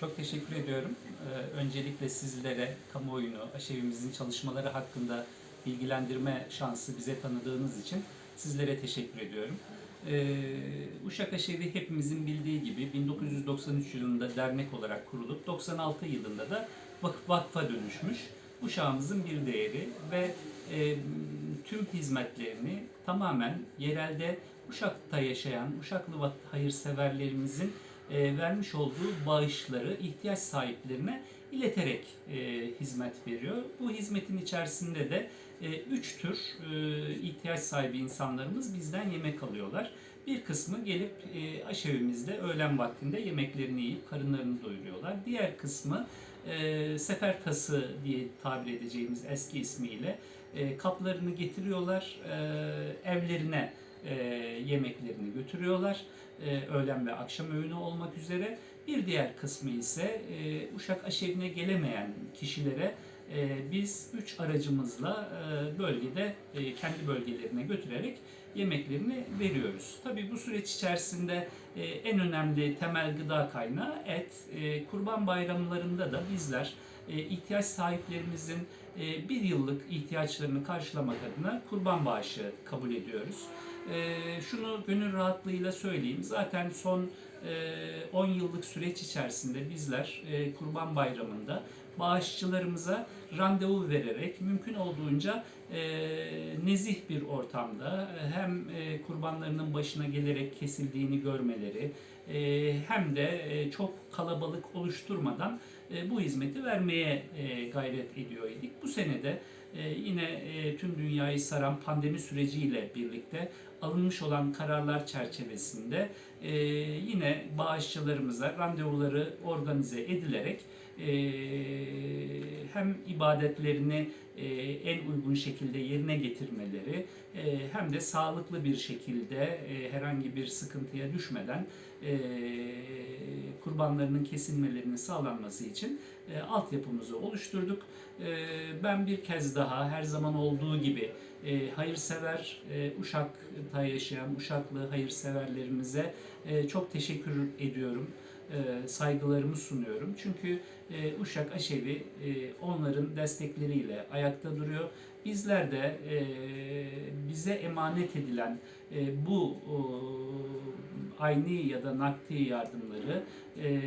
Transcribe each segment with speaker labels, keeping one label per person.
Speaker 1: Çok teşekkür ediyorum. Ee, öncelikle sizlere kamuoyunu, aşevimizin çalışmaları hakkında bilgilendirme şansı bize tanıdığınız için sizlere teşekkür ediyorum. Ee, Uşak Aşevi hepimizin bildiği gibi 1993 yılında dernek olarak kurulup 96 yılında da vakıf vakfa dönüşmüş. Uşağımızın bir değeri ve e, tüm hizmetlerini tamamen yerelde Uşak'ta yaşayan Uşaklı hayırseverlerimizin e, vermiş olduğu bağışları ihtiyaç sahiplerine ileterek e, hizmet veriyor. Bu hizmetin içerisinde de e, üç tür e, ihtiyaç sahibi insanlarımız bizden yemek alıyorlar. Bir kısmı gelip e, aşevimizde öğlen vaktinde yemeklerini yiyip karınlarını doyuruyorlar. Diğer kısmı e, sefer tası diye tabir edeceğimiz eski ismiyle e, kaplarını getiriyorlar, e, evlerine e, yemeklerini götürüyorlar. E, öğlen ve akşam öğünü olmak üzere. Bir diğer kısmı ise e, Uşak aşevine gelemeyen kişilere e, biz üç aracımızla e, bölgede e, kendi bölgelerine götürerek yemeklerini veriyoruz. Tabii bu süreç içerisinde e, en önemli temel gıda kaynağı et. E, Kurban bayramlarında da bizler e, ihtiyaç sahiplerimizin e, bir yıllık ihtiyaçlarını karşılamak adına kurban bağışı kabul ediyoruz. E, Şunu gönül rahatlığıyla söyleyeyim. Zaten son e, 10 yıllık süreç içerisinde bizler e, Kurban Bayramı'nda bağışçılarımıza randevu vererek mümkün olduğunca e, nezih bir ortamda e, hem e, kurbanlarının başına gelerek kesildiğini görmeleri e, hem de e, çok kalabalık oluşturmadan e, bu hizmeti vermeye e, gayret ediyor idik. Bu senede e, yine tüm dünyayı saran pandemi süreciyle birlikte alınmış olan kararlar çerçevesinde yine bağışçılarımıza randevuları organize edilerek hem ibadetlerini en uygun şekilde yerine getirmeleri hem de sağlıklı bir şekilde herhangi bir sıkıntıya düşmeden kurbanlarının kesilmelerinin sağlanması için e, altyapımızı oluşturduk. E, ben bir kez daha her zaman olduğu gibi e, hayırsever e, Uşak'ta yaşayan Uşaklı hayırseverlerimize e, çok teşekkür ediyorum. E, saygılarımı sunuyorum. Çünkü e, Uşak Aşevi e, onların destekleriyle ayakta duruyor. Bizler de e, bize emanet edilen e, bu o, ayni ya da nakdi yardımları e,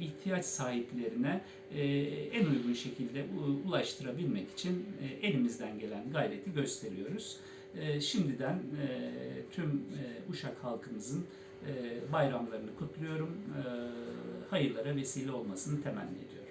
Speaker 1: ihtiyaç sahiplerine e, en uygun şekilde ulaştırabilmek için e, elimizden gelen gayreti gösteriyoruz. E, şimdiden e, tüm e, Uşak halkımızın e, bayramlarını kutluyorum. Hayırlara vesile olmasını temenni ediyorum.